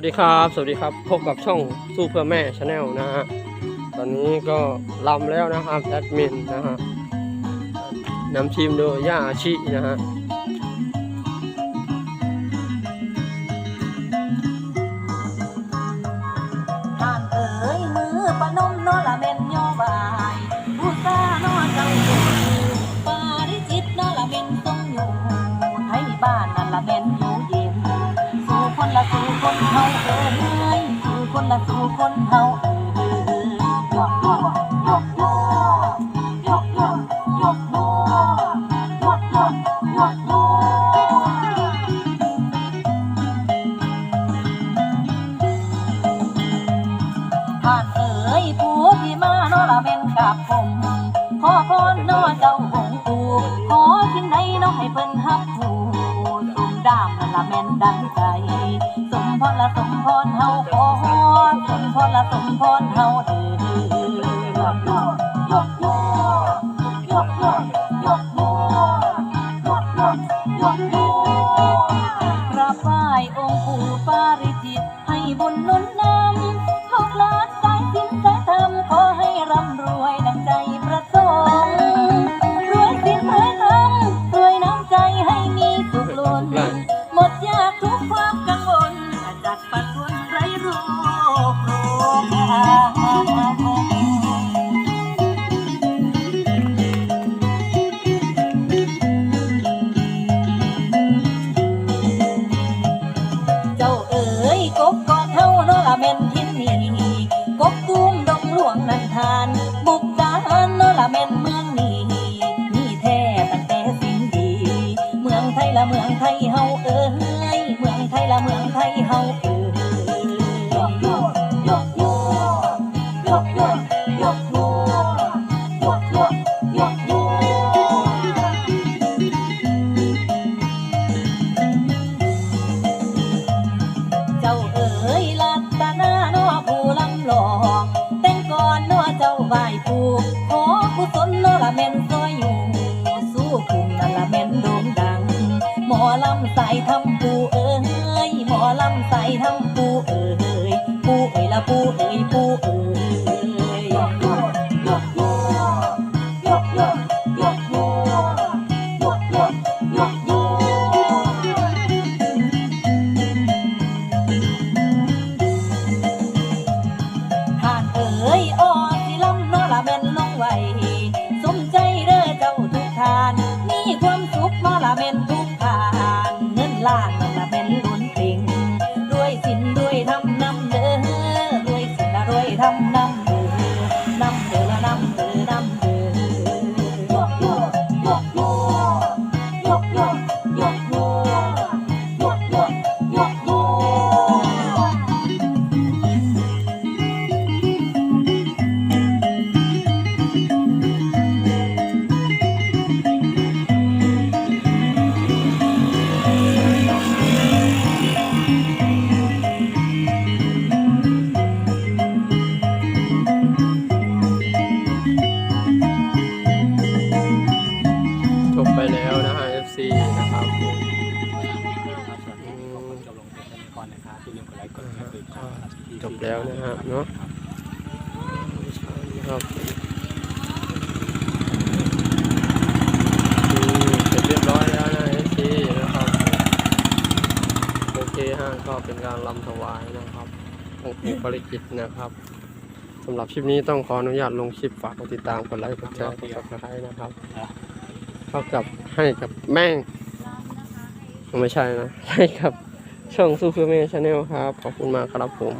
วัสดีครับ สวัสดีครับ พบกับช่องสู้เพื่อแม่ชาแนลนะฮะ ตอนนี้ก็ลำแล้วนะครับแอดมินนะฮะนำทีมโดยย่าอาชินะฮะ คนเฮาเอ๋ยยกยกยกยกยกยกยกยกยกยกท่านเอ๋ยผู้ที่มาโนละเมนกับผมขอพรโนเจ้าหงปูขอสิ่งใดโนให้เพิ่นฮับผู้สมดามละแม่นดังใจสมพรละสมพรเฮา พรเฮาเด้อยกยกยกยกยกยกยกยกยกยกยกกราบไหว้องค์ปู่ กบกอดเฮาเนาะละแม่นทินนี่กบตุ้มดงหลวงนันทาน บุกดาหารเนาะละแม่นเมืองนี้นี่แท้ตั้งแต่สิ่งดี เมืองไทยละเมืองไทยเฮาเอ้ย ใส่ทำปูเอ๋ยหมอลำใส่ทำปูเอ๋ยปูเอ๋ยละปูเอ๋ยปูเอ๋ย ล้านนั่นละเป็นล้นติงรวยสินรวยทำนำเด้อด้วยสินละรวยทำนำเด้อนำเด้อละนำเด้อนำเด้อ จบแล้วนะฮะเนาะครับเสร็จเรียบร้อยแล้วนะ FC นะครับ โอเคฮะก็เป็นการลำถวายนะครับองค์ปู่ปริจิตนะครับสำหรับคลิปนี้ต้องขออนุญาตลงคลิปฝากกดติดตามกดไลค์กดแชร์กดซับสไครต์นะครับเท่ากับให้กับแม่งไม่ใช่นะให้กับช่องซูเปอร์แมนชาแนลครับ ขอบคุณมากครับผม